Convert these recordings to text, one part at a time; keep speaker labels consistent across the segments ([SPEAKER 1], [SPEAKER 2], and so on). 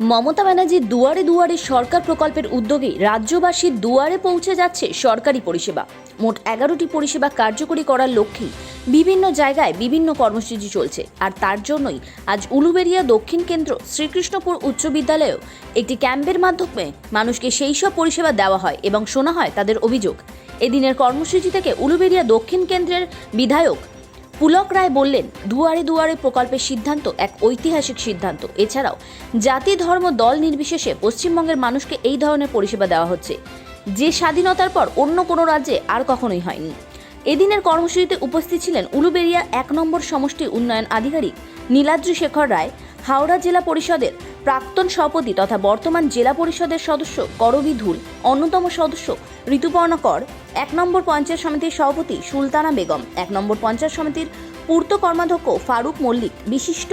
[SPEAKER 1] মমতা ব্যানার্জির দুয়ারে দুয়ারে সরকার প্রকল্পের উদ্যোগে রাজ্যবাসীর দুয়ারে পৌঁছে যাচ্ছে সরকারি পরিষেবা। মোট এগারোটি পরিষেবা কার্যকরী করার লক্ষ্যেই বিভিন্ন জায়গায় বিভিন্ন কর্মসূচি চলছে। আর তার জন্যই আজ উলুবেড়িয়া দক্ষিণ কেন্দ্র শ্রীকৃষ্ণপুর উচ্চ বিদ্যালয়েও একটি ক্যাম্পের মাধ্যমে মানুষকে সেই সব পরিষেবা দেওয়া হয় এবং শোনা হয় তাদের অভিযোগ। এদিনের কর্মসূচি থেকে উলুবেড়িয়া দক্ষিণ কেন্দ্রের বিধায়ক পুলক রায় বললেন, দুয়ারে দুয়ারে প্রকল্পের সিদ্ধান্ত এক ঐতিহাসিক সিদ্ধান্ত। এছাড়াও, জাতি, ধর্ম, দল নির্বিশেষে পশ্চিমবঙ্গের মানুষকে এই ধরনের পরিষেবা দেওয়া হচ্ছে। যে স্বাধীনতার পর অন্য কোনো রাজ্যে আর কখনোই হয়নি। এদিনের কর্মসূচিতে উপস্থিত ছিলেন উলুবেড়িয়া এক নম্বর সমষ্টি উন্নয়ন আধিকারিক নীলাদ্রি শেখর রায়, হাওড়া জেলা পরিষদের প্রাক্তন সভাপতি তথা বর্তমান জেলা পরিষদের সদস্য করবি ধুল, অন্যতম সদস্য ঋতুপর্ণা কর এক নম্বর পঞ্চায়েত সমিতির সভাপতি সুলতানা বেগম, এক নম্বর পঞ্চায়েত সমিতির পূর্ত কর্মাধ্যক্ষ ফারুক মল্লিক, বিশিষ্ট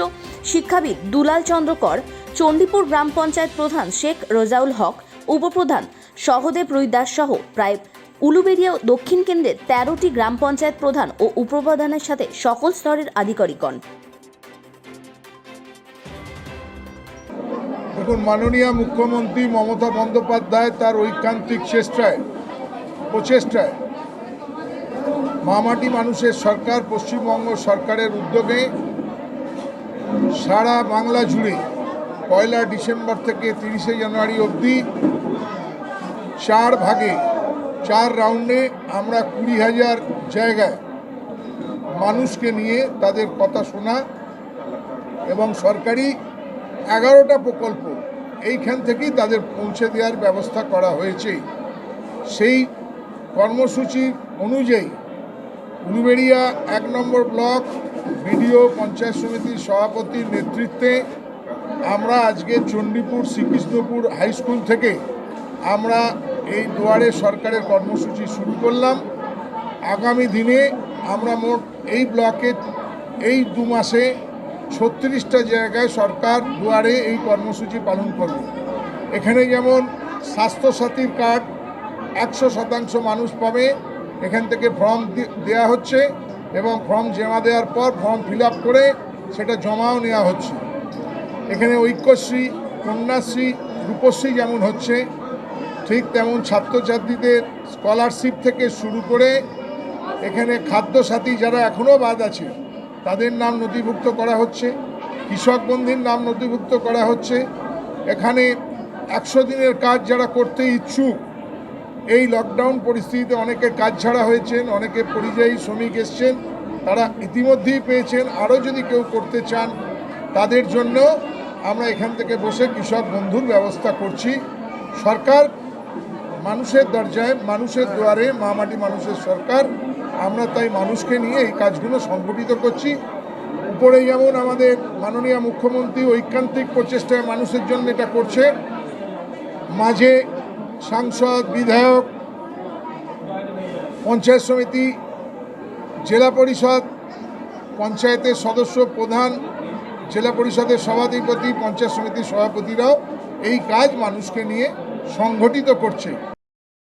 [SPEAKER 1] শিক্ষাবিদ দুলাল চন্দ্র কর চণ্ডীপুর গ্রাম পঞ্চায়েত প্রধান শেখ রোজাউল হক, উপপ্রধান সহদেব রুইদাস সহ প্রায় উলুবেড়িয়া দক্ষিণ কেন্দ্রের তেরোটি গ্রাম পঞ্চায়েত প্রধান ও উপপ্রধানের সাথে সকল স্তরের আধিকারিকগণ।
[SPEAKER 2] দেখুন মাননীয় মুখ্যমন্ত্রী মমতা বন্দ্যোপাধ্যায় তার ঐকান্তিক চেষ্টায়, প্রচেষ্টায় মামাটি মানুষের সরকার, পশ্চিমবঙ্গ সরকারের উদ্যোগে সারা বাংলা জুড়ে পয়লা ডিসেম্বর থেকে তিরিশে জানুয়ারি অবধি চার ভাগে, চার রাউন্ডে আমরা কুড়ি হাজার জায়গায় মানুষকে নিয়ে তাদের কথা শোনা এবং সরকারি এগারোটা প্রকল্প এইখান থেকেই তাদের পৌঁছে দেওয়ার ব্যবস্থা করা হয়েছে। সেই কর্মসূচি অনুযায়ী উলুবেড়িয়া এক নম্বর ব্লক বিডিও পঞ্চায়েত সমিতির সভাপতির নেতৃত্বে আমরা আজকে চণ্ডীপুর, শ্রীকৃষ্ণপুর হাই স্কুল থেকে আমরা এই দুয়ারে সরকারের কর্মসূচি শুরু করলাম। আগামী দিনে আমরা মোট এই ব্লকে এই দু মাসে ছত্রিশটা জায়গায় সরকার দুয়ারে এই কর্মসূচি পালন করবে। এখানে যেমন স্বাস্থ্যসাথীর কার্ড একশো শতাংশ মানুষ পাবে, এখান থেকে ফর্ম দি- দেওয়া হচ্ছে এবং ফর্ম জমা দেওয়ার পর ফর্ম ফিল করে সেটা জমাও নেওয়া হচ্ছে। এখানে ঐক্যশ্রী, কন্যাশ্রী, রূপশ্রী যেমন হচ্ছে, ঠিক তেমন ছাত্রছাত্রীদের স্কলারশিপ থেকে শুরু করে এখানে খাদ্যসাথী যারা এখনও বাদ আছে তাদের নাম নথিভুক্ত করা হচ্ছে, কৃষক বন্ধুর নাম নথিভুক্ত করা হচ্ছে। এখানে একশো দিনের কাজ যারা করতে ইচ্ছুক, এই লকডাউন পরিস্থিতিতে অনেকে কাজ ছাড়া হয়েছেন, অনেকে পরিযায়ী শ্রমিক এসছেন, তারা ইতিমধ্যেই পেয়েছেন। আরও যদি কেউ করতে চান, তাদের জন্য আমরা এখান থেকে বসে কৃষক বন্ধুর ব্যবস্থা করছি। সরকার মানুষের দরজায়, মানুষের দুয়ারে মামাটি মানুষের সরকার। আমরা তাই মানুষকে নিয়ে এই কাজগুলো সংগঠিত করছি। উপরে যেমন আমাদের মাননীয় মুখ্যমন্ত্রী ঐকান্তিক প্রচেষ্টায় মানুষের জন্য এটা করছে। মাঝে সাংসদ, বিধায়ক, পঞ্চায়েত সমিতি, জেলা পরিষদ, পঞ্চায়েতের সদস্য প্রধান, জেলা পরিষদের সভাধিপতি, পঞ্চায়েত সমিতির সভাপতিরাও এই কাজ মানুষকে নিয়ে সংগঠিত করছে।